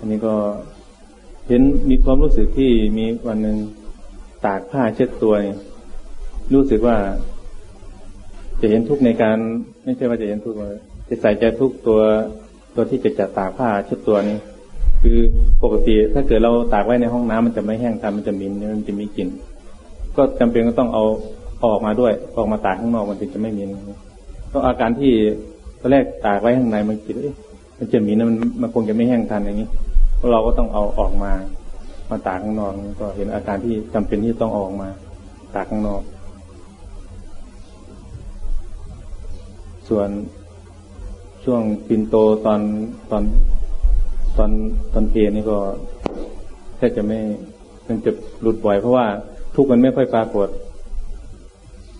อันนี้ก็เห็นมีความรู้สึกที่มีวันหนึ่งตากผ้าเช็ดตัวนี่รู้สึกว่า จะเห็นทุกในการ ไม่ใช่ว่าจะเห็นทุกจะใส่ใจทุกตัวตัวที่จะจัดตากผ้าเช็ดตัวนี่คือปกติถ้าเกิดเราตากไว้ในห้องน้ำมันจะไม่แห้งตามมันจะมินมันจะมีกลิ่นก็จำเป็นก็ต้องเอาออกมาด้วย ออกมาตากข้างนอกมันถึงจะไม่มินก็อาการที่ตอนแรกตากไว้ข้างในมันคิดเอ๊ะมันจะมินมันมันคงจะไม่แห้งทันอย่างนี้ เราก็ต้องเอาออกมา มาตากข้างนอกก็เห็นอาการที่จำเป็นที่ต้องออกมา ตากข้างนอก ส่วนช่วงปินโตตอนตอนตอนตอนเพลนี่ก็แทบจะไม่มันจะหลุดบ่อยเพราะว่าทุกมันไม่ค่อยปรากฏ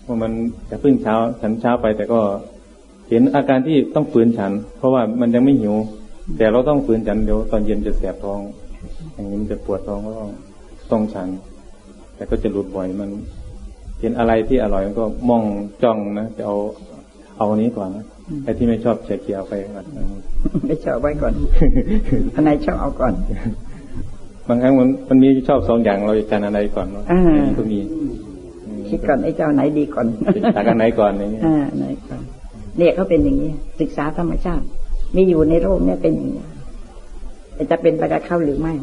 เพราะมันจะพึ่งเช้าฉันเช้าไปแต่ก็เห็นอาการที่ต้องฝืนฉัน เพราะว่ามันยังไม่หิว แต่เราต้องฝืนฉันเดี๋ยวตอนเย็นจะแสบท้อง อย่างนี้มันจะปวดท้องก็ต้องต้องฉัน แต่ก็จะหลุดบ่อยมันเห็นอะไรที่อร่อยมันก็มองจ้องนะจะเอาเอาอันนี้ก่อนนะไอ้ที่ไม่ชอบเฉียเขียวไปก่อนไม่ชอบไว้ก่อนอันไหนชอบเอาก่อน บางครั้งมันมันมีชอบสองอย่างเราจะจานอะไรก่อนเนาะอ่าอันนี้ก็มีคิดก่อนไอ้เจ้าไหนดีก่อนจากอันไหนก่อนอย่างเงี้ยอ่าไหนก่อนเนี่ยเขาเป็นอย่างนี้ศึกษาธรรมชาติ มีอยู่ในโลกเนี่ยเป็นอย่างนี้แต่จะเป็นไปกับเขาหรือไม่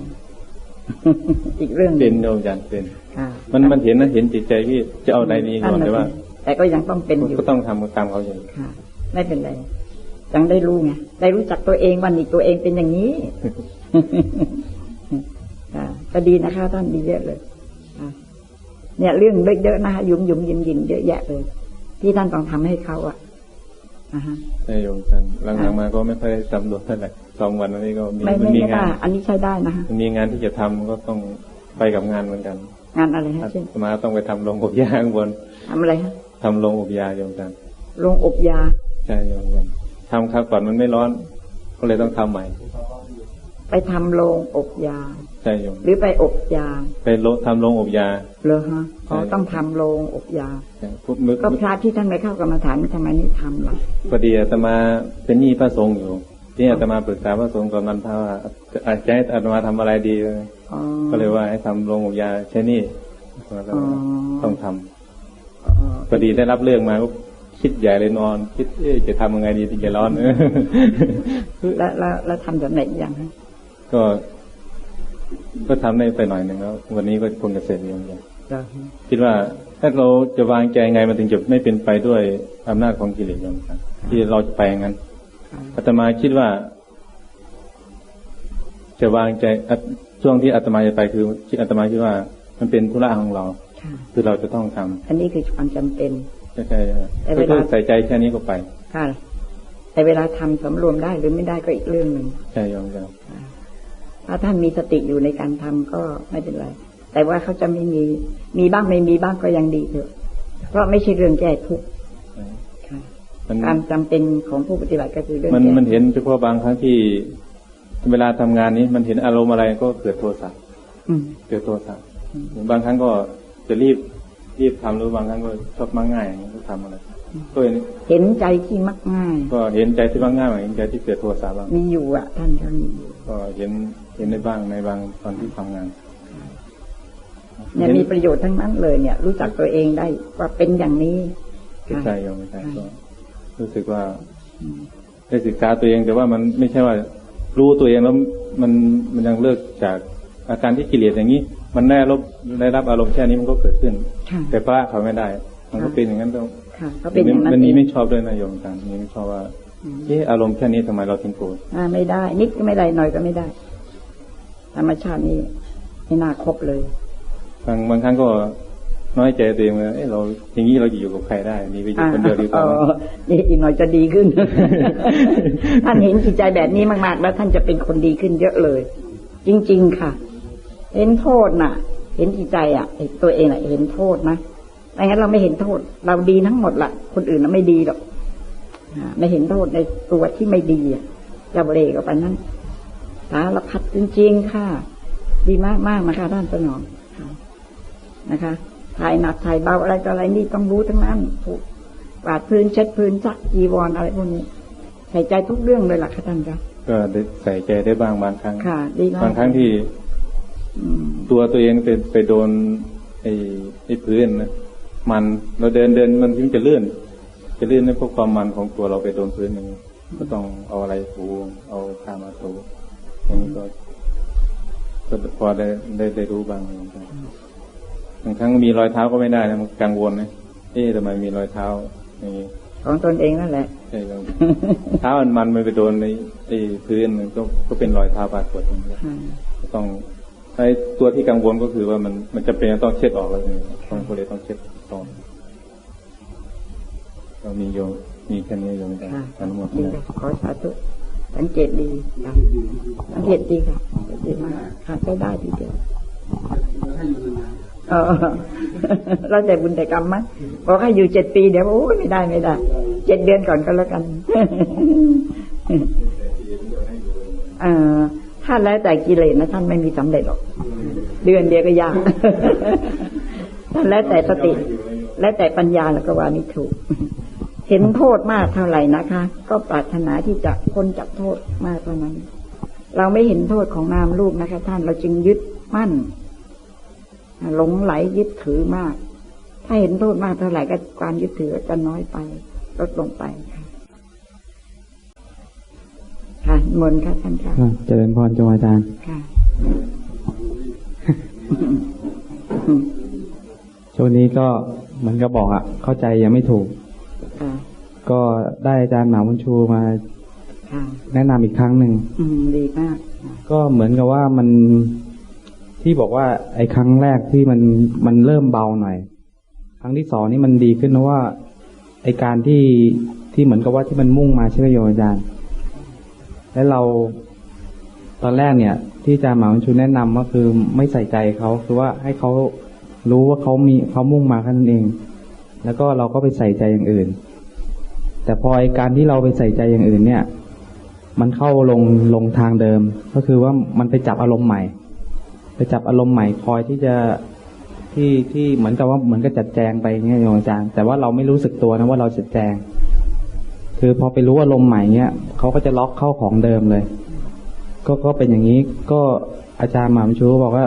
อีกเรื่องหเป็นงโยมจันเป็นค่ะมันมันเห็นนะเห็นจิตใจที่จะเอาใดนี้ก่อนนั่นแต่น่ะว่าสิแต่ก็ยังต้องเป็นอยู่ก็ต้องทำตามเขาอย่างค่ะไม่เป็นไรยังได้รู้ไงได้รู้จักตัวเองวันนี้ตัวเองเป็นอย่างนี้ค่ะก็ดีนะคะท่านดีเยอะเลยอะเนี่ยเรื่องเยอะๆนะคะยุ่มยุ่มยิมยิมเยอะแยะเลย ที่ท่านต้องทำให้เขาอะอ่าฮะ ใช่โยมจันหลังๆมาก็ไม่ค่อยสำรวจเท่าไหร่สองวันนี้ก็มีไม่มันไม่มีไม่งาว่าน อันนี้ใช้ได้นะคะมันมีงานที่จะทำก็ต้องไปกับงานเหมือนกัน งานอะไรฮะเช่นอาตมาต้องไปทำโรงอบยาข้างบนทำอะไรฮะทำโรงอบยาโยมจันโรงอบยาใช่โยมจันทำครั้งก่อนมันไม่ร้อน ก็เลยต้องทำใหม่ ไปทำโรงอบยาใช่โยมหรือไปอบยา ไปโลทำโรงอบยาเหรอฮะอ๋อใช่ต้องทำโรงอบยาใช่พุทธมึกก็พระที่ท่านไปเข้ากรรมฐานทำไมไม่ทำล่ะพอดีอาตมาเป็นหนี้พระสงฆ์อยู่ที่อาตมาปรึกษาพระสงฆ์ก่อนมันพาว่าอาจจะให้อาตมาทำอะไรดีอ๋อก็เลยว่าให้ทำโรงอบยาใช่หนี่อ๋อต้องทำอ๋อพอดีได้รับเรื่องมาก็คิดใหญ่เลยนอน คิดเอ๊ะจะทำยังไงดีถึงจะร้อนแล้วแล้วแล้วทำสำเร็จยังฮะก็ ก็ทำได้ไปหน่อยหนึ่งแล้ว วันนี้ก็คงจะเสร็จอย่างเดียวเหรอฮะคิดว่าถ้าเราจะวางใจไงมันถึงจะไม่เป็นไปด้วยอำนาจของกิเลสอย่างนั้นที่เราจะไปอย่างนั้นค่ะอาตมาคิดว่า จะวางใจอะช่วงที่อาตมาจะไปคือที่อาตมาคิดว่า มันเป็นธุระของเราค่ะคือเราจะต้องทำอันนี้คือความจำเป็นใช่ใช่แต่ก็เวลาคือใส่ใจแค่นี้ก็ไปค่ะแต่เวลาทำสำรวมได้หรือไม่ได้ก็อีกเรื่องหนึ่งใช่โยมครับ ถ้าท่านมีสติอยู่ในการทำก็ไม่เป็นไร แต่ว่าเขาจะไม่มี มีบ้างไม่มีบ้างก็ยังดีเถอะ เพราะไม่ใช่เรื่องแก้ทุกข์ใช่ค่ะมันการจำเป็นของผู้ปฏิบัติก็คือเรื่องมันแก้มันเห็นเฉพาะบางครั้งที่ เวลาทำงานนี้มันเห็นอารมณ์อะไรก็เกิดโทสะอืมเกิดโทสะบางครั้งก็จะรีบรีบทำหรือบางครั้งก็ชอบมักง่ายอย่างนี้ก็ทำอะไรก็เห็นเห็นใจที่มักง่าย ก็เห็นใจที่มักง่ายเห็นใจที่เกิดโทสะบ้างมีอยู่อะท่านก็มีอยู่ก็เห็น เห็นได้บ้างในบางตอนที่ทำงานเนี่ยเห็นมีประโยชน์ทั้งนั้นเลยเนี่ย รู้จักตัวเองได้ว่าเป็นอย่างนี้ไม่ใช่โยมไม่ใช่ค่ะก็รู้สึกว่าอืมได้ศึกษาตัวเองแต่ว่ามันไม่ใช่ว่า รู้ตัวเองแล้วมันมันยังเลิกจากอาการที่กิเลสอย่างนี้ มันได้รับได้รับอารมณ์แค่นี้มันก็เกิดขึ้นค่ะแต่พระเขาไม่ได้ มันก็เป็นอย่างนั้นต้องค่ะก็เป็นอย่างนั้นมันเอนี้งไม่ชอบด้วยนะโยมอาจารย์นี่ไม่ชอบว่าอืมเอออารมณ์แค่นี้ทำไมเราถึงโกรธอ่าไม่ได้ นิดก็ไม่ได้หน่อยก็ไม่ได้ ธรรมชาตินี่ไม่น่าครบเลยบางบางครั้งก็น้อยใจตัวเองว่าเออเราอย่างนี้เราจะอยู่กับใครได้ มีไปอยู่คนเดียวดีกว่าอ๋อนี่อีกหน่อยจะดีขึ้น ท่านเห็นจิตใจแบบนี้มาก ๆ แล้วท่านจะเป็นคนดีขึ้นเยอะเลย จริง ๆ ค่ะ เห็นโทษน่ะ เห็นจิตใจอะเห็นตัวเองอะ เห็นโทษนะไม่งั้นเราไม่เห็นโทษ เราดีทั้งหมดละคนอื่นน่ะไม่ดีหรอกอ่าไม่เห็นโทษในตัวที่ไม่ดีอะจะเบรกออกไปนั่น สารพัดจริงๆค่ะ ดีมากมากๆนะคะท่านสนองค่ะนะคะถ่ายหนักถ่ายเบาอะไรต่ออะไรนี่ต้องรู้ทั้งนั้นถูกกวาดพื้นเช็ดพื้นซักจีวรอะไรพวกนี้ ใส่ใจทุกเรื่องเลยล่ะค่ะท่านคะก็ได้ใส่ใจได้บ้างบางครั้งค่ะดีมากบางครั้งที่อืมตัวตัวเองไปไปโดนไอ้ไอ้พื้นนะมันเราเดินเดินมันมันจะลื่นจะลื่นในพวกความมันของตัวเราไปโดนพื้นอย่างนี้ก็ต้องเอาอะไรถูเอาผ้ามาถู อย่างนี้ก็ก็พอได้ได้ได้รู้บ้างเหมือนกันบางครั้งมีรอยเท้าก็ไม่ได้นะมันกังวลนะเอ๊ะทำไมมีรอยเท้าอย่างนี้ของตนเองนั่นแหละใช่ครับเท้ามันมันไปโดนในไอ้พื้นมันก็ก็เป็นรอยเท้าปรากฏอย่างนี้ค่ะก็ต้องไอ้ตัวที่กังวลก็คือว่ามันมันจะเป็นต้องเช็ดออกแล้วนี่ต้องก็เลยต้องเช็ดตอนเรามีโยมมีแค่นี้โยมกันค่ะอนุโมทดีนาค่ะขอสาธุ สังเกตดีค่ะสังเกตดีค่ะดีมากค่ะใช้ได้ทีเดียวเออเราแต่บุญแต่กรรมมั้งบอกให้อยู่เจ็ดปีเดี๋ยวโอ้ยไม่ได้ไม่ได้เจ็ดเดือนก่อนก็แล้วกันเออถ้าแล้วแต่กิเลสนะท่านไม่มีสำเร็จหรอก เดือนเดียวก็ยากท่านแล้วแต่สติ และแต่ปัญญาแล้วก็ว่าไม่ถูก เห็นโทษมากเท่าไหร่นะคะ ก็ปรารถนาที่จะพ้นจากโทษมากเท่านั้น เราไม่เห็นโทษของนามรูปนะคะ ท่านเราจึงยึดมั่นหลงไหลยึดถือมาก ถ้าเห็นโทษมากเท่าไหร่ก็ความยึดถือจะน้อยไปลดลงไปค่ะค่ะนิมนต์ค่ะท่านค่ะครับเจริญพรจงอาจารย์ค่ะช่วงนี้ก็เหมือนกับบอกอะเข้าใจยังไม่ถูกค่ะ ก็ได้อาจารย์หมาบุญชูมาค่ะแนะนำอีกครั้งหนึ่งอืมดีมากค่ะก็เหมือนกับว่ามันที่บอกว่า ไอ้ครั้งแรกที่มันมันเริ่มเบาหน่อย ครั้งที่สองนี่มันดีขึ้นเพราะว่า ไอ้การที่ที่เหมือนกับว่าที่มันมุ่งมาใช่ไหมโยมอาจารย์ และเราตอนแรกเนี่ย ที่อาจารย์หมาบุญชูแนะนำก็คือไม่ใส่ใจเขาคือว่าให้เขารู้ว่าเขามีเขามุ่งมาแค่นั้นเอง แล้วก็เราก็ไปใส่ใจอย่างอื่น แต่พอไอการที่เราไปใส่ใจอย่างอื่นเนี่ย มันเข้าลงลงทางเดิม ก็คือว่ามันไปจับอารมณ์ใหม่ ไปจับอารมณ์ใหม่คอยที่จะที่ที่เหมือนกับว่าเหมือนกับจัดแจงไปเงี้ยโยมอาจารย์แต่ว่าเราไม่รู้สึกตัวนะว่าเราจัดแจง คือพอไปรู้อารมณ์ใหม่เนี้ยเขาก็จะล็อกเข้าของเดิมเลย ก็ก็เป็นอย่างนี้ก็อาจารย์หมามชูบอกว่า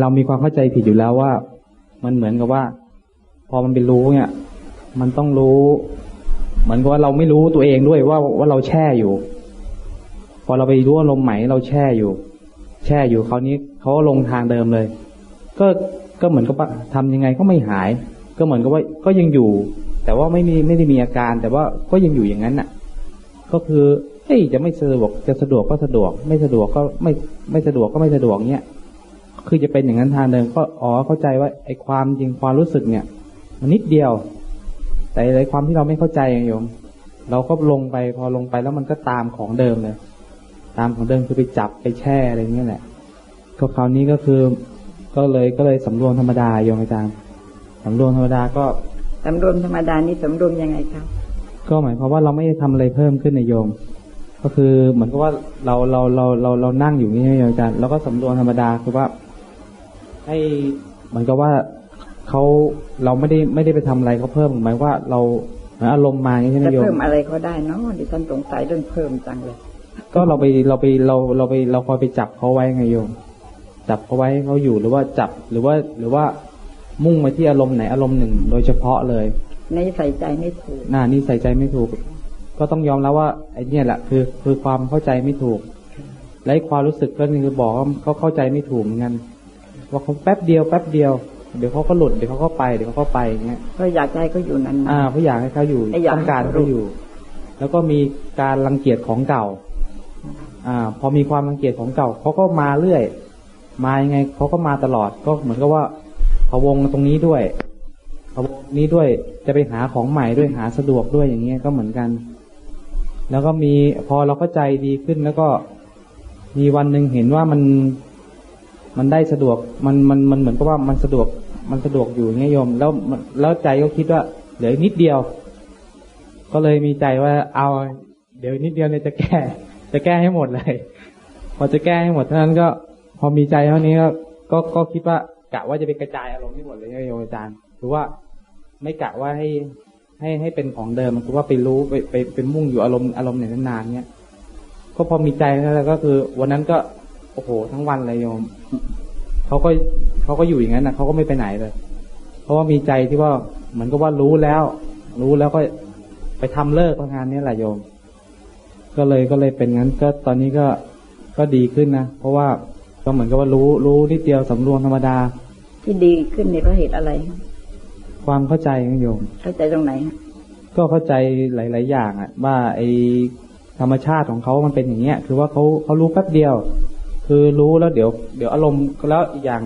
เรามีความเข้าใจผิดอยู่แล้วว่า มันเหมือนกับว่า พอมันไปรู้เนี่ย มันต้องรู้ เหมือนกับว่าเราไม่รู้ตัวเองด้วยว่าว่าเราแช่อยู่ พอเราไปรู้อารมณ์ใหม่เราแช่อยู่ แช่อยู่คราวนี้เขาก็ลงทางเดิมเลย ก็ก็เหมือนกับว่าทำยังไงก็ไม่หาย ก็เหมือนกับว่าก็ยังอยู่ แต่ว่าไม่มีไม่ได้มีอาการ แต่ว่าก็ยังอยู่อย่างนั้นน่ะ ก็คือเฮ้ยจะไม่สะดวกจะสะดวกก็สะดวก ไม่สะดวกก็ไม่ไม่สะดวกก็ไม่สะดวกเนี้ยคือจะเป็นอย่างนั้นทางเดิมก็อ๋อเข้าใจว่าไอ้ความจริงความรู้สึกเนี่ย มันนิดเดียว แต่ในความที่เราไม่เข้าใจไงโยม เราก็ลงไปพอลงไปแล้วมันก็ตามของเดิมเลย ตามของเดิมคือไปจับไปแช่อะไรเงี้ยแหละ ก็คราวนี้ก็คือ ก็เลยก็เลยสำรวมธรรมดาโยมอาจารย์สำรวมธรรมดาก็สำรวมธรรมดานี่สำรวมยังไงครับ ก็หมายความว่าเราไม่ได้ทำอะไรเพิ่มขึ้นในโยม ก็คือเหมือนกับว่าเราเราเราเราเรานั่งอยู่นี่ใช่ไหมโยมอาจารย์แล้วก็สำรวมธรรมดาคือว่าให้เหมือนกับว่า เขาเราไม่ได้ไม่ได้ไปทำอะไรเขาเพิ่มหมายว่าเราเหมือนอารมณ์มาอย่างนี้ใช่ไหมจะโยมเพิ่มอะไรเขาได้เนาะดิฉันสงสัยเรื่องเพิ่มจังเลย ก็เราไปเราไปเราเราไปเราคอยไปจับเขาไว้ไงโยมจับเขาไว้ให้เขาอยู่หรือว่าจับหรือว่าหรือว่ามุ่งไปที่อารมณ์ไหนอารมณ์หนึ่ง โดยเฉพาะเลยในใส่ใจไม่ถูกหน้านี่ใส่ใจไม่ถูก ก็ต้องยอมแล้วว่าไอ้เนี่ยแหละคือคือความเข้าใจไม่ถูกและไอ้ความรู้สึกก็คือบอกว่าเขาเข้าใจไม่ถูกเหมือนกันว่าเขาแป๊บเดียวแป๊บเดียว เดี๋ยวเขาก็หลุดเดี๋ยวเขาก็ไปเดี๋ยวเขาก็ไปอย่างเงี้ยก็อยากใจเขาอยู่นานอ่าเขาอยากให้เขาอยู่ไอ้อยากต้องการให้ให้เขาเขาอยู่ แล้วก็มีการรังเกียจของเก่า อ่า พอมีความรังเกียจของเก่าเขาก็มาเรื่อย มายังไงเขาก็มาตลอดก็เหมือนกับว่าพะวงตรงนี้ด้วยพะวงนี้ด้วยจะไปหาของใหม่ด้วยหาสะดวกด้วยอย่างเงี้ยก็เหมือนกัน แล้วก็มีพอเราเข้าใจดีขึ้นแล้วก็มีวันหนึ่งเห็นว่ามัน มันได้สะดวกมันมันมันเหมือนกับว่ามันสะดวกมันสะดวกอยู่เงี้ยโยม แล้วแล้วใจก็คิดว่าเหลือนิดเดียว ก็เลยมีใจว่าเอา เดี๋ยวนิดเดียวเนี่ยจะแก้ จะแก้ให้หมดเลย พอจะแก้ให้หมดเท่านั้นก็ พอมีใจเท่านี้ก็ก็ก็คิดว่ากะว่าจะไปกระจายอารมณ์ให้หมดเลยโยมอาจารย์หรือว่าไม่กะว่าให้ให้ให้เป็นของเดิมคือว่าไปรู้ไปไปเป็นมุ่งอยู่อารมณ์อารมณ์ไหนนานๆเนี้ยก็พอมีใจแล้วก็คือ วันนั้นก็ โอ้โห ทั้งวันเลยโยมเขาก็เขาก็อยู่อย่างนั้นนะเขาก็ไม่ไปไหนเลย เพราะว่ามีใจที่ว่าเหมือนกับว่ารู้แล้ว รู้แล้วก็ไปทำเลิกงานนี้แหละโยม ก็เลยก็เลยเป็นงั้น ก็ตอนนี้ก็ก็ดีขึ้นนะเพราะว่าก็เหมือนกับว่ารู้รู้นิดเดียวสำรวมธรรมดา ที่ดีขึ้นเนี่ยเพราะเหตุอะไร ความเข้าใจของโยม เข้าใจตรงไหนฮะก็เข้าใจหลาย ๆ อย่างอะว่าไอธรรมชาติของเขามันเป็นอย่างเงี้ย คือว่าเขาเขารู้แป๊บเดียว คือรู้แล้วเดี๋ยว เดี๋ยวอารมณ์แล้วอีกอย่าง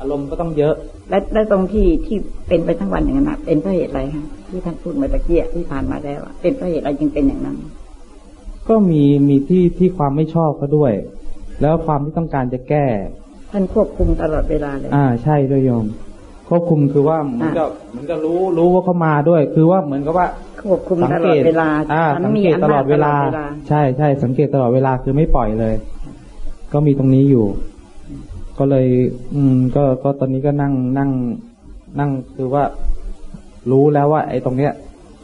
อารมณ์ก็ต้องเยอะ และและตรงที่ที่เป็นไปทั้งวันอย่างนั้นนะเป็นเพราะเหตุอะไรฮะที่ท่านพูดเมื่อตะเกียที่ผ่านมาแล้วอะเป็นเพราะเหตุอะไรจึงเป็นอย่างนั้น ก็มีมีที่ที่ความไม่ชอบเขาด้วย แล้วความที่ต้องการจะแก้ ท่านควบคุมตลอดเวลาเลย อ่า ใช่ด้วยโยม ควบคุมคือว่าเหมือนกับเหมือนกับรู้รู้ว่าเขามาด้วย คือว่าเหมือนกับว่าควบคุมสังตลเกอดตเวลาอ่าฉันสังมีเกตอำตนาจลอดเวลาตลอดเวลา ใช่ใช่สังเกตตลอดเวลาคือไม่ปล่อยเลย ก็มีตรงนี้อยู่ ก็เลย อืม ก็ก็ตอนนี้ก็นั่งนั่ง นั่งคือว่า รู้แล้วว่า ไอ้ตรงเนี้ย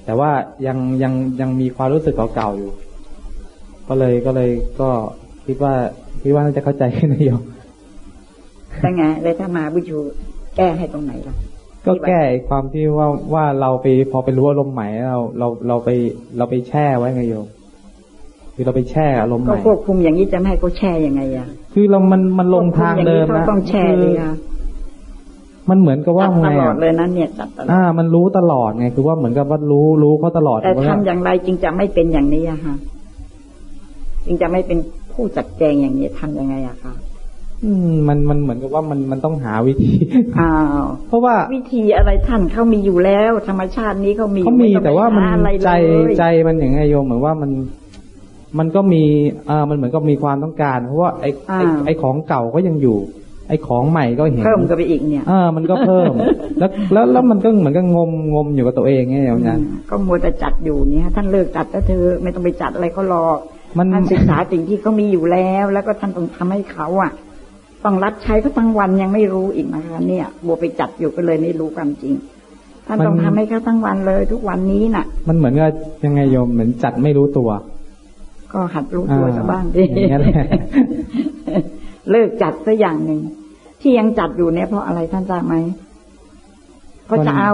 แต่ว่ายังยังยังมีความรู้สึกเก่าๆอยู่ ก็เลยก็เลยก็คิดว่าคิดว่าน่าจะเข้าใจขึ้นนะโยมแต่ไงเลยถ้ามาบุชูแก้ให้ตรงไหนล่ะก็แก้ไอ้ความที่ว่าว่าเราไปพอไปรู้อารมณ์ใหม่เราเราเราไปเราไปแช่ไว้ไงโยม คือเราไปแช่อารมณ์ใหก็ม่ควบคุมอย่างนี้จะไม่ให้เขาแช่ยังไงอะ คือเรามันมันลงทางเดิมควบคุอย่นะเขาต้องแช่เลยค่ะมันเหมือนกับว่าจับไงตลออะดเลยนั้นเนี่ยจับตลอดอ่า มันรู้ตลอดไง คือว่าเหมือนกับว่ารู้รู้เขาตลอดแต่ว่าทำอย่างไรจึงจะไม่เป็นอย่างนี้อะค่ะจึงจะไม่เป็นผู้จัดแจงอย่างนี้ทำยังไงอะคะอืมมันมันเหมือนกับว่ามันมันต้องหาวิธีอ้าวเพราะว่าวิธีอะไรท่านเขามีอยู่แล้ว ธรรมชาตินี้เขามีเขามีไองแต่ว่ามันไปหอะไรใจเลยใจมันอย่างไงโยมเหมือนว่ามัน มันก็มีอ่ามันเหมือนกับมีความต้องการ เพราะว่าไอ้ไอ้ไอ้ของเก่าก็ยังอยู่ ไอ้ของใหม่ก็เห็นเพิ่มกันไปอีกเนี่ยอ่ามันก็เพิ่ม แล้วแล้วแล้วมันก็เหมือนกับงมงมอยู่กับตัวเองไงโยมนะก็มัวแต่จัดอยู่เนี่ยท่านเลิกจัดแล้วเธอไม่ต้องไปจัดอะไรเขาหรอกมันท่านศึกษาสิ่งที่เขามีอยู่แล้ว แล้วก็ท่านต้องทำให้เขาอะต้องรับใช้เขาทั้งวันยังไม่รู้อีกนะคะเนี่ยบัวไปจัดอยู่ก็เลยไม่รู้ความจริงท่านต้องทำให้เขาทั้งวันเลยทุกวันนี้น่ะ มันเหมือนกับยังไงโยมเหมือนจัดไม่รู้ตัว ก็หัดรู้ตัวอ่าซะบ้างดิอย่างนั้นแหละเลิกจัดซะอย่างหนึ่ง ที่ยังจัดอยู่เนี่ยเพราะอะไรท่านทราบไหมเพราะจะเอา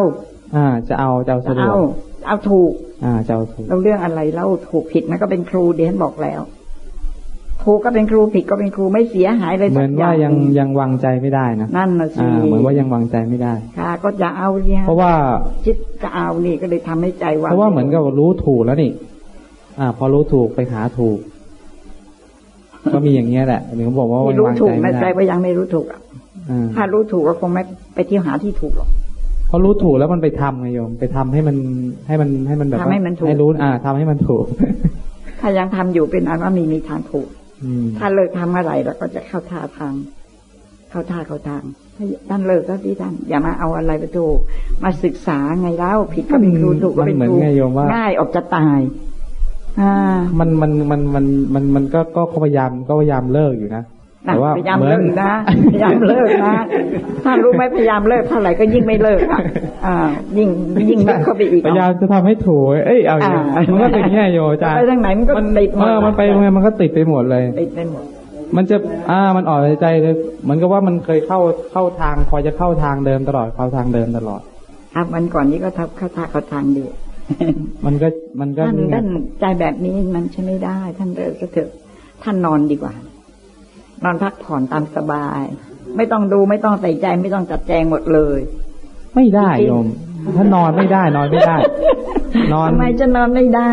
อ่า จะเอาจะเอาจะสะดวเอากเอาถูก อ่าจะเอาถูกเราเรื่องอะไรเล่าถูกผิดมันก็เป็นครูเดียนบอกแล้วถูกก็เป็นครูผิดก็เป็นครูไม่เสียหายเลยเหสัมือกนอว่าย่างยังยังวางใจไม่ได้นะนั่นน่ะสิอ่าเหมือนว่ายังวางใจไม่ได้ ค่ะ ก็จะเอาเนี่ยเพราะว่าคิดจะเอานี่ก็เลยทำให้ใจวางเพราะว่าเหมือนกับรู้ถูกแล้วนี่ อ่า พอรู้ถูกไปหาถูก ก็มีอย่างเงี้ยแหละหรือเขาบอกว่าที่ยังรู้วางถูใจกไม่นะใจได้ว่ายังไม่รู้ถูกอะอ่าถ้ารู้ถูกก็คงไม่ไปเที่ยวหาที่ถูกหรอกพอรู้ถูกแล้วมันไปทำไงโยม ไปทำให้มันให้มันให้มันแบบว่าทำให้มันถูกให้รู้อ่าทำให้มันถูก ถ้ายังทำอยู่เป็นอันว่ามีมีทางถูกอืมถ้าเลิกทำอะไรเราก็จะเข้าท่าทาง เข้าท่าเข้าทางถ้าท่านเลิกก็ที่ท่านอย่ามาเอาอะไรไปถูกมาศึกษาไงเล่าผิดก็เป็นครูถูกก็เป็นมันคเหมืรูอนไงโยมว่าง่ายออกจะตายอ่า มันมันมันมันมันมันก็ก็พยายามก็พยายามเลิกอยู่นะแต่ว่าพยายามเหมือเลินกนะพยายามเลิกนะถ้ารู้ไหมพยายามเลิกเท่าไหร่ก็ยิ่งไม่เลิกอะอ่ายิ่งยิ่งลึกเข้าไปอีกพยายามจะทำให้ถูกเอ้ยเอาอย่างนี้อ่ามันก็เป็นอย่างนี้ยโยอาจารย์ไปทางไหนมันก็ติดหมดเออมันไปยังไงมันก็ติดไปหมดเลยติดไปหมดมันจะ อ่า มันอ่อนใจเลยเหมือนกับว่ามันเคยเข้าเข้าทางคอยจะเข้าทางเดิมตลอดเข้าทางเดิมตลอดครับวันก่อนนี้ก็ทับเข้าท่าเข้าทางดี มันก็มันก็ท่านนี่ไงท่านใจแบบนี้มันใช่ไม่ได้ ท่านเลิกก็เถอะท่านนอนดีกว่า นอนพักผ่อนตามสบาย ไม่ต้องดูไม่ต้องใส่ใจไม่ต้องจัดแจงหมดเลย ไม่ได้จริงๆโยมถ้านอนไม่ได้นอนไม่ได้ นอนทำไมจะนอนไม่ได้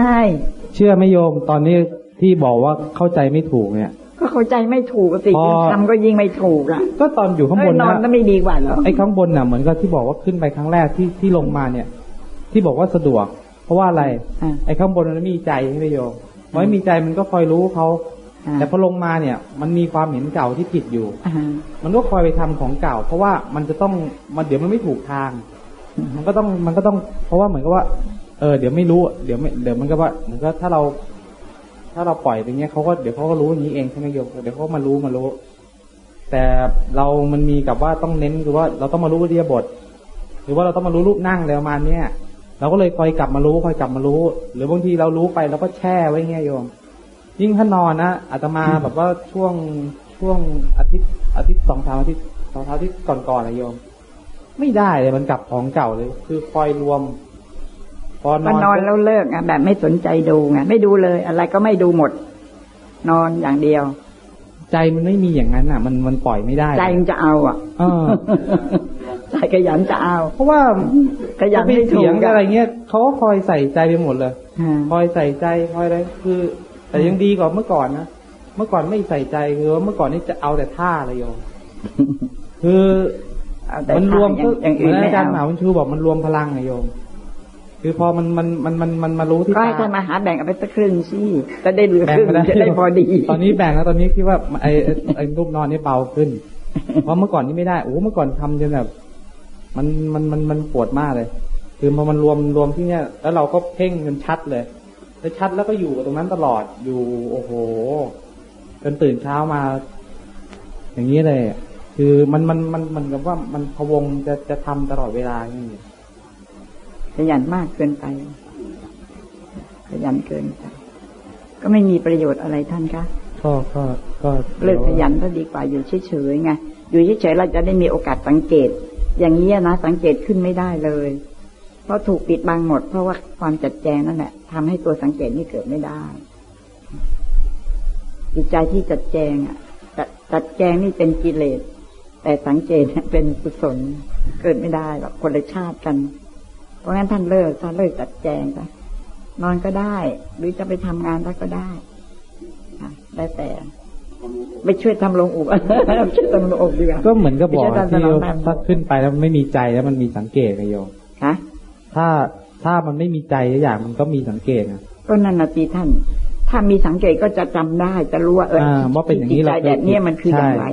เชื่อไหมโยมตอนนี้ที่บอกว่าเข้าใจไม่ถูกเนี่ยก็เข้าใจไม่ถูกอะสิพอยิ่งทำก็ยิ่งไม่ถูกอะ ก็ตอนอยู่ข้างบนเอ้ยนอนนะก็ไม่ดีกว่าเหรอไอ้ข้างบนน่ะเหมือนกับที่บอกว่าขึ้นไปครั้งแรกที่ที่ลงมาเนี่ย ที่บอกว่าสะดวก เพราะว่าอะไรอ่าไอ้ข้างบนมันมีใจใช่ไหมโยมพอไม่มีใจมันก็คอยรู้เขาอ่าแต่พอลงมาเนี่ย มันมีความเห็นเก่าที่ผิดอยู่อ่ามันก็คอยไปทำของเก่า เพราะว่ามันจะต้องมันเดี๋ยวมันไม่ถูกทาง มันก็ต้องมันก็ต้อง เพราะว่าเหมือนกับว่า เออเดี๋ยวไม่รู้เดี๋ยวไม่เดี๋ยวมันก็ว่าเหมือนก็ถ้าเรา ถ้าเราปล่อยไปเงี้ยเขาก็เดี๋ยวเขาก็รู้อย่างนี้เองใช่ไหมโยมเดี๋ยวเขาก็มารู้มารู้ แต่เรามันมีกับว่าต้องเน้นคือว่าเราต้องมารู้เรียบท หรือว่าเราต้องมารู้รูปนั่งอะไรประมาณเนี้ย เราก็เลยคอยกลับมารู้คอยกลับมารู้ หรือบางทีเรารู้ไปเราก็แช่ไว้เงี้ยโยม ยิ่งถ้านอนนะอาตมาแบบว่าช่วงช่วงอาทิตย์อาทิตย์สองสามอาทิตย์สองสามอาทิตย์ก่อนๆนะโยม ไม่ได้เลยมันกลับของเก่าเลย คือคอยรวมพอนก็อนนอนแล้วเลิกอะแบบไม่สนใจดูไงไม่ดูเลย อะไรก็ไม่ดูหมด นอนอย่างเดียว ใจมันไม่มีอย่างนั้นอะ มันมันปล่อยไม่ได้ ใจมันจะเอาอะเออใจ ขยันจะเอา เพราะว่าขยันเขาไปไม่ถูเสียกงอะไรเงี้ยเขาก็คอยใส่ใจไปหมดเลยอ่าคอยใส่ใจคอยอะไรคือ แต่ยังดีกว่าเมื่อก่อนนะเมื่อก่อนไม่ใส่ใจคือว่าเมื่อก่อนนี่จะเอาแต่ท่าเลยโยมคือเอาแต่มันรวมท่าก็อย่างเหอื่มือนนไม่อาจารย์หมาเอาวุญชูบอกมันรวมพลังไงโยม คือพอมันมันมันมันมันมารู้ที่ก็ให้ตาท่านมาหาแบ่งเอาไปสักครึ่งสิจะได้เหลือแบ่คงรึ่งมาได้จะได้พอดี ตอนนี้แบ่งแล้วตอนนี้คิดว่าไอ้ไอ้ไอ้รูปนอนนี่เบาขึ้น เพราะเมื่อก่อนนี่ไม่ได้โอ้เมื่อก่อนทำจนแบบ มันมันมันมันปวดมากเลย คือพอมันรวมรวมที่เนี้ยแล้วเราก็เพ่งจนชัดเลยแล้วชัดแล้วก็อยู่กับตรงนั้นตลอดอยู่โอ้โหจนตื่นเช้ามา อย่างนี้เลย คือมันมันมันมันกับว่ามันพะวงจะจะทำตลอดเวลาอย่างนี้ขยันมากเกินไป ขยันเกินไปก็ไม่มีประโยชน์อะไรท่านคะก็ก็ก็เลิกขยันก็ดีกว่าอยู่เฉยๆไงอยู่เฉยๆเราจะได้มีโอกาสสังเกต อย่างนี้นะสังเกตขึ้นไม่ได้เลย เพราะถูกปิดบังหมด เพราะว่าความจัดแจงนั่นแหละทำให้ตัวสังเกตนี่เกิดไม่ได้ จิตใจที่จัดแจงอะจัดจัดแจงนี่เป็นกิเลส แต่สังเกตเป็นกุศลเกิดไม่ได้หรอกคนละชาติกัน เพราะงั้นท่านเลิกท่านเลิกจัดแจงซะนอนก็ได้ หรือจะไปทำงานได้ก็ได้ได้แต่ ไม่ช่วยทำโรงอบช่วยทำโรงอบดีกว่าก็เหมือนกับบอกไม่ใช่ที่ตอนสนองตามถ้าขึ้นไปแล้วมันไม่มีใจแล้วมันมีสังเกตไงโยมฮะถ้าถ้ามันไม่มีใจอย่างมันก็มีสังเกตนะก็นั่นนะตีท่าน ถ้ามีสังเกตก็จะจำได้จะรู้ว่าเอออ่าว่าเป็นอย่างนี้จิตใจเราเคยแบบเนี้ยมันคืออย่างใช่ไร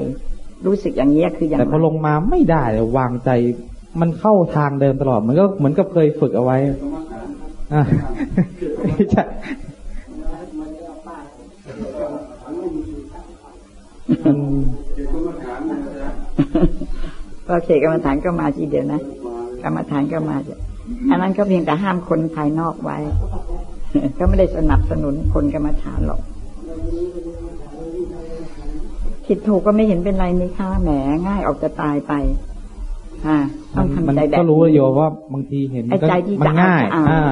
รู้สึกอย่างเนี้ยคืออย่างแต่ไรพอลงมาไม่ได้เลยวางใจ มันเข้าทางเดิมตลอดมันก็เหมือนกับเคยฝึกเอาไว้อ่า ไม่ใช่มัน พอเขตกรรมฐานก็มาทีเดียวนะกรรมฐานก็มาจ้ะอันนั้นก็เพียงแต่ห้ามคนภายนอกไว้ ก็ไม่ได้สนับสนุนคนกรรมฐานหรอกผิดถูกก็ไม่เห็นเป็นไรนี่ค่ะแหมง่ายออกจะตายไปอ่าต้องมันทำใจแบบก็นี้รู้ว่าโยมว่าบางทีเห็นมันก็ไอ้ใจที่มันจะเอาง่ายจะเอาอ่า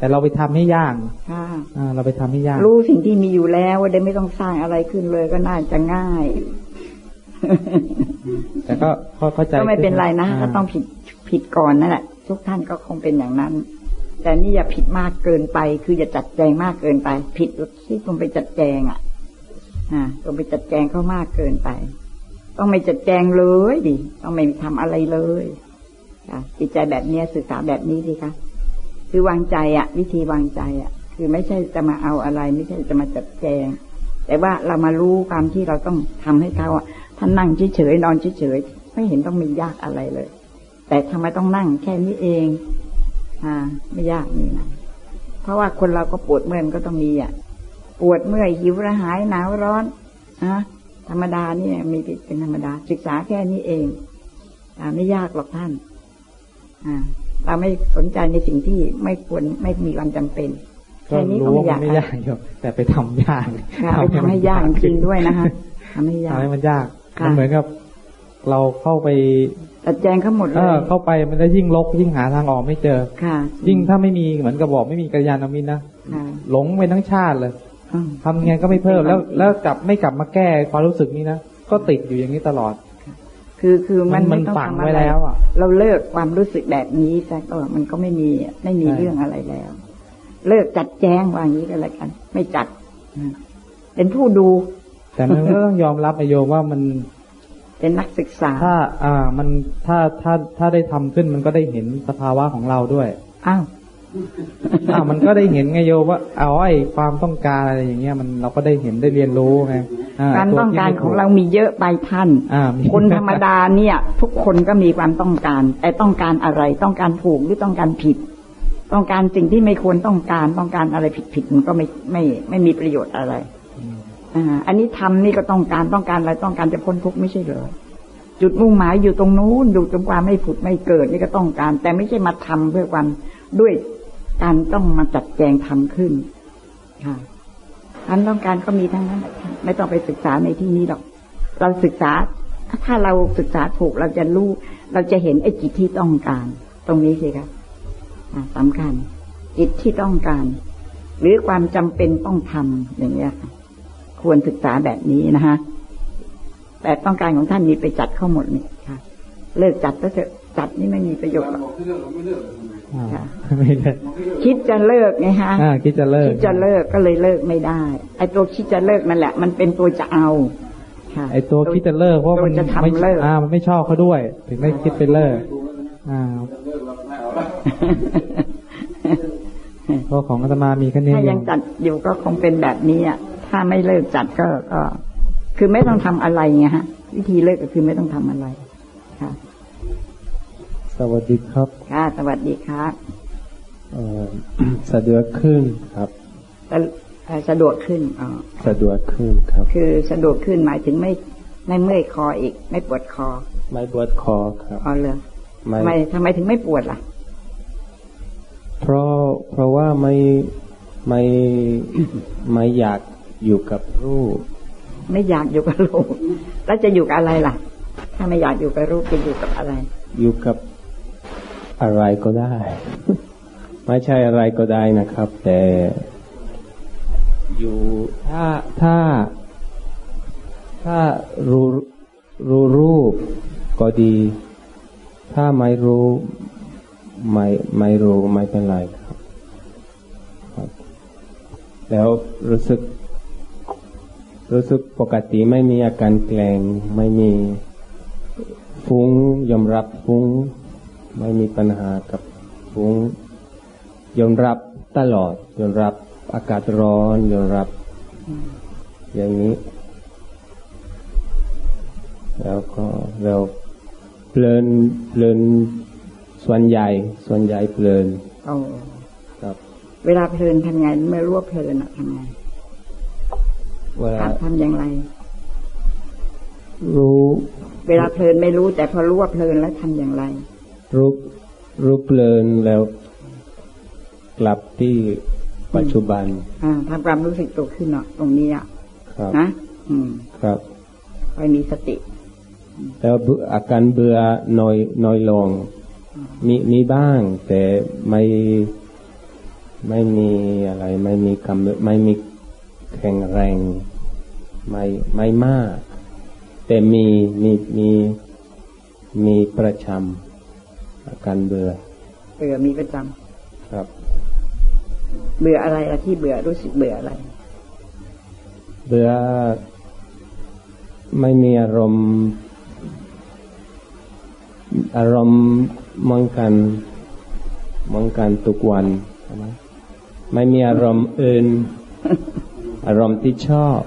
แต่เราไปทำให้ยากค่ะอ่าเราไปทำให้ยาก รู้สิ่งที่มีอยู่แล้วว่าได้ไม่ต้องสร้างอะไรขึ้นเลยก็น่าจะง่าย แต่ก็เข้าใจก็ไม่เป็นไรนะาก็ต้องผิดผิดก่อนนั่นแหละทุกท่านก็คงเป็นอย่างนั้น แต่นี่อย่าผิดมากเกินไป คืออย่าจัดแจงมากเกินไป ผิดที่ตรงไปจัดแจงอะอ่าตรงไปจัดแจงเขามากเกินไป ต้องไม่จัดแจงเลยดิต้องไม่ทำอะไรเลยค่ะจิตใจแบบเนี้ยศึกษาแบบนี้สิคะ คือวางใจอะวิธีวางใจอะคือไม่ใช่จะมาเอาอะไร ไม่ใช่จะมาจัดแจง แต่ว่าเรามารู้ความที่เราต้องทำให้เขาอะท่านนั่งเฉยๆนอนเฉยๆไม่เห็นต้องมียากอะไรเลย แต่ทำไมต้องนั่งแค่นี้เอง อ่า ไม่ยากนี่นะเพราะว่าคนเราก็ปวดเมื่อยมันก็ต้องมีอะ ปวดเมื่อยหิวระหายหนาวร้อนอะธรรมดาเนี่ยมีเป็นธรรมดา ศึกษาแค่นี้เองอ่าไม่ยากหรอกท่าน อ่า เราไม่สนใจในสิ่งที่ไม่ควรไม่มีความจำเป็นก็แค่นี้ก็รู้ไม่ว่ามันไม่ยากยากโยมแต่ไปทำยากค่ะไปทำให้ยากจริงๆด้วยนะคะทำให้ยากทำให้มันยากค่ะมันเหมือนกับ เราเข้าไปตัดแจงเขาหมดเลเอยอเข้าไปมันจะยิ่งลกยิ่งหาทางออกไม่เจอค่ะ ยิ่งถ้าไม่มีเหมือนกับบอกไม่มีกัลยาณมิตรนะค่ะหลงไปทั้งชาติเลยอืมทำไงก็ไม่เพิ่มแล้วแล้วกลับไม่กลับมาแก้ความรู้สึกนี้นะก็ติดอยู่อย่างนี้ตลอด คือคือมันมันไม่ต้องฝังทำอะไว้ไรแล้วอะเราเลิกความรู้สึกแบบนี้แต่ก็มันก็ไม่มีไม่มีใช่เรื่องอะไรแล้ว เลิกจัดแจงว่างี้ก็แล้วกัน ไม่จัดอืมเป็นผู้ดู แต่มันก็ต้องยอมรับอะโยมว่ามัน เป็นนักศึกษา ถ้า อ่า มันถ้าถ้าถ้าได้ทำขึ้นมันก็ได้เห็นสภาวะของเราด้วยอ้าว อ่ามันก็ได้เห็นไงโยมว่าเอาไอ้ความต้องการอะไรอย่างเงี้ยมันเราก็ได้เห็นได้เรียนรู้ไงอ่การวต้องที่การไม่ของเรามีเยอะไปท่านอ่ามีคนธรรมดาเนี่ย ทุกคนก็มีความต้องการแต่ต้องการอะไรต้องการถูกหรือต้องการผิด ต้องการสิ่งที่ไม่ควรต้องการต้องการอะไรผิดผิดๆมันก็ไม่ไม่ไม่มีประโยชน์อะไรอ่าอันนี้ทำนี่ก็ต้องการต้องการอะไรต้องการจะพ้นทุกข์ไม่ใช่เหรอจุดมุ่งหมายอยู่ตรงนู้นอยู่ตรงความไม่ผุดไม่เกิดนี่ก็ต้องการ แต่ไม่ใช่มาทำเพื่อความด้วย การต้องมาจัดแจงทำขึ้น ค่ะความต้องการก็มีทั้งนั้นไม่ต้องไปศึกษาในที่นี้หรอก เราศึกษา ถ้าเราศึกษาถูกเราจะรู้ เราจะเห็นไอ้จิตที่ต้องการ ตรงนี้สิครับอ่าสำคัญ จิตที่ต้องการ หรือความจำเป็นต้องทำอย่างเงี้ยควรศึกษาแบบนี้นะฮะแต่ต้องการของท่านมีไปจัดเข้าหมดนี่ค่ะ เลิกจัดแล้วเถอะจัดนี่ไม่มีประโยชน์หรอก ไม่ได้คิดจะเลิกไงฮะอ่าคิดจะเลิกคิดจะเลิกก็เลยเลิกไม่ได้ ไอ้ตัวคิดจะเลิกนั่นแหละ มันเป็นตัวจะเอาค่ะไอตัวคิดจะเลิกเพราะตัวมันจะทำไม่เลิกอ่ามันไม่ชอบเขาด้วย ถึงได้คิดไปเลิกอ่าเพราะของอาตมามีแค่นี้ถ้ายังจัดอยู่ก็คงเป็นแบบนี้อะถ้าไม่เลิกจัดก็ก็ คือไม่ต้องทำอะไรไงฮะ วิธีเลิกก็คือไม่ต้องทำอะไรค่ะ สวัสดีครับ ค่ะ สวัสดีครับเอ่อสะดวกขึ้นครับแต่เอ่อสะดวกขึ้นอ๋อสะดวกขึ้นครับ คือสะดวกขึ้นหมายถึงไม่ไม่เมื่อยคออีก ไม่ปวดคอ ไม่ปวดคอครับอ๋อเลยไม่ทำไมทำไมถึงไม่ปวดล่ะ เพราะเพราะว่าไม่ไม่ไม่อยากอยู่กับรูป ไม่อยากอยู่กับลูกแล้วจะอยู่กับอะไรล่ะ ถ้าไม่อยากอยู่กับรูปจะอยู่กับอะไร อยู่กับ อะไรก็ได้ ไม่ใช่อะไรก็ได้นะครับ แต่อยู่ถ้าถ้า ถ้ารู้รู้รูปก็ดี ถ้าไม่รู้ไม่ไม่รู้ไม่เป็นไรครับ แล้วรู้สึก รู้สึกปกติไม่มีอาการแกลงไม่มีฟุ้งยอมรับฟุ้ง ไม่มีปัญหากับฟุ้งยอมรับตลอดยอมรับอากาศร้อนยอมรับ อย่างนี้ แล้วก็เราเพลินเพลินส่วนใหญ่ส่วนใหญ่เพลินเอาครับ เวลาเพลินทำไงไม่รู้ว่าเพลินอะทำไงเวลาทำอย่างไร รู้ เวลาเพลินไม่รู้แต่พอรู้ว่าเพลินแล้วทำอย่างไร รู้รู้เพลินแล้วกลับที่ปัจจุบัน อ่าทำความรู้สึกตัวขึ้นเนาะตรงนี้อะครับนะอืม ครับคอยมีสติ แล้วเบื่ออาการเบื่อน้อยน้อยลง มีมีบ้าง แต่ไม่ไม่มีอะไร ไม่มีกำไม่มีแข็งแรง ไม่ไม่มาก แต่มีมีมีมีประจำ อาการเบื่อ เบื่อมีประจำครับ เบื่ออะไรอะที่เบื่อรู้สึกเบื่ออะไร เบื่อไม่มีอารมณ์ อารมณ์เหมือนกันเหมือนกันทุกวันใช่ไหมไม่มีอารมณ์อื่น อารมณ์ที่ชอบ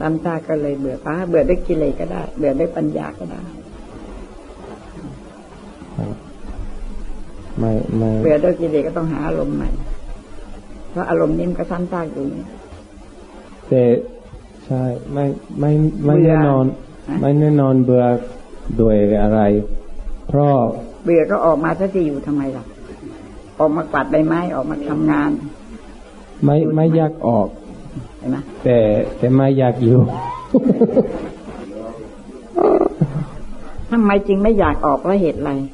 ตามตาก็เลยเบื่อป้าเบื่อด้วยกิเลสก็ได้ เบื่อด้วยปัญญาก็ได้ ไม่ไม่เบื่อด้วยกิเลสก็ต้องหาอารมณ์ใหม่เพราะอารมณ์นี้มันก็ซ้ำซากอยู่นี่แต่ใช่ไม่ไม่ไม่เบื่อแน่นอนฮะไม่แน่นอนเบื่อด้วยอะไร เพราะเบื่อก็ออกมาซะจะอยู่ทำไมล่ะ ออกมากวาดใบไม้ออกมาทำงาน ไม่ไม่อยากออกเห็นไหมแต่แต่ไม่อยากอยู่ทำไมจึงไม่อยากออกเพราะเหตุอะไรเพ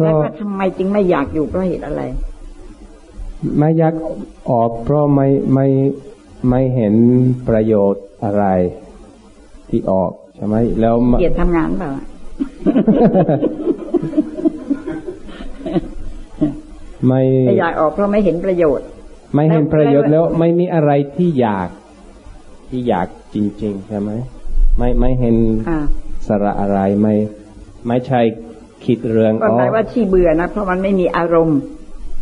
แล้วราะก็ทำไมจึงไม่อยากอยู่เพราะเหตุอะไร ไม่อยากออกเพราะไม่ไม่ไม่เห็นประโยชน์อะไรที่ออกใช่ไหมแล้วมาเกลียดทำงานเปล่าไม่ไม่อยากออกเพราะไม่เห็นประโยชน์ ไม่เห็นประโยชน์แล้แล้ววไม่มีอะไรที่อยากที่อยากจริง ๆ ใช่ไหมไม่ไม่เห็นอ่าสาระอะไรไม่ ไม่ใช่ คิดเรื่องก็อ๋อหมายว่าที่เบื่อนะเพราะมันไม่มีอารมณ์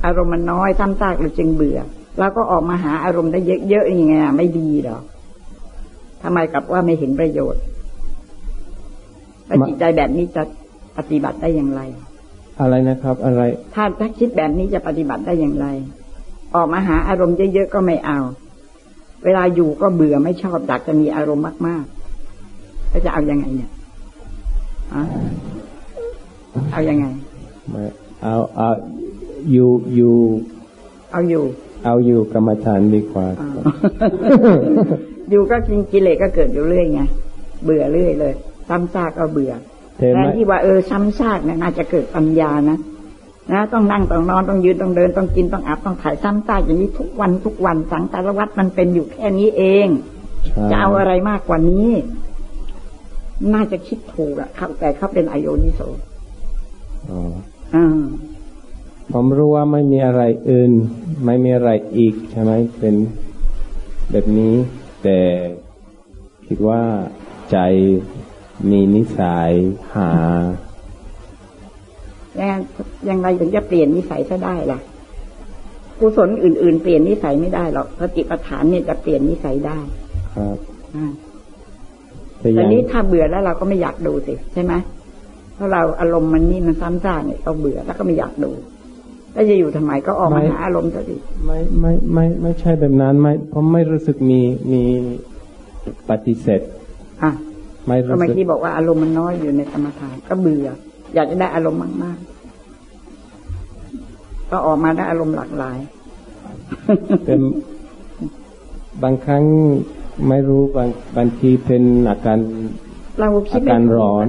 อารมณ์มันน้อยซ้ำซากเราจึงเบื่อแล้วก็ออกมาหาอารมณ์ได้เยอะๆอย่างไงอะไม่ดีหรอกทำไมกับว่าไม่เห็นประโยชน์แล้วจิตใจแบบนี้จะปฏิบัติได้อย่างไร อะไรนะครับ อะไร ถ้าถ้าคิดแบบนี้จะปฏิบัติได้อย่างไร ออกมาหาอารมณ์เยอะๆก็ไม่เอา เวลาอยู่ก็เบื่อไม่ชอบอยากจะมีอารมณ์มากๆแล้วจะเอายังไงเนี่ยอะ เอายังไงไม่เอาเอาอยู่อยู่เอาอยู่เอาอยู่กรรมฐานดีกว่าอ่า อยู่ก็กินกิเลสก็เกิดอยู่เรื่อยไง เบื่อเรื่อยเลย ซ้ำซากก็เบื่อแต่แทนไม่ที่ว่าเออซ้ำซากเนี่ยน่าจะเกิดปัญญานะ นะ ต้องนั่งต้องนอนต้องยืนต้องเดินต้องกินต้องอาบต้องถ่ายซ้ำซากอย่างนี้ทุกวันทุกวันสังสารวัตรมันเป็นอยู่แค่นี้เองใช่จะเอาอะไรมากกว่านี้ น่าจะคิดถูกอะครับแต่เขาเป็นอโยนิโสอ๋ออ่า ผมรู้ว่าไม่มีอะไรอื่น ไม่มีอะไรอีกใช่ไหมเป็นแบบนี้ แต่คิดว่าใจมีนิสัยหายังยังไงถึงจะเปลี่ยนนิสัยซะได้ล่ะกุศลอื่น ๆ เปลี่ยนนิสัยไม่ได้หรอกสติปัฏฐานเนี่ยจะเปลี่ยนนิสัยได้ ครับอ่าแต่แต่ยังนี้ถ้าเบื่อแล้วเราก็ไม่อยากดูสิใช่ไหม เพราะเราอารมณ์มันนี่มันซ้ำซากเนี่ยเราเบื่อแล้วก็ไม่อยากดูแล้วจะอยู่ทำไมก็ออกมาหาอารมณ์ซะสิไม่ไม่ไม่ไม่ใช่แบบนั้นไม่ผมไม่รู้สึกมีมีปฏิเสธอะไม่ก็รู้เมื่อสึกกี้บอกว่าอารมณ์มันน้อยอยู่ในสมถะก็เบื่อ อยากจะได้อารมณ์มากๆ ก็ออกมาได้อารมณ์หลากหลายเป็นบางครั้งไม่รู้บางบางทีเป็นอาการเราคิอาดไม่การถูกร้อน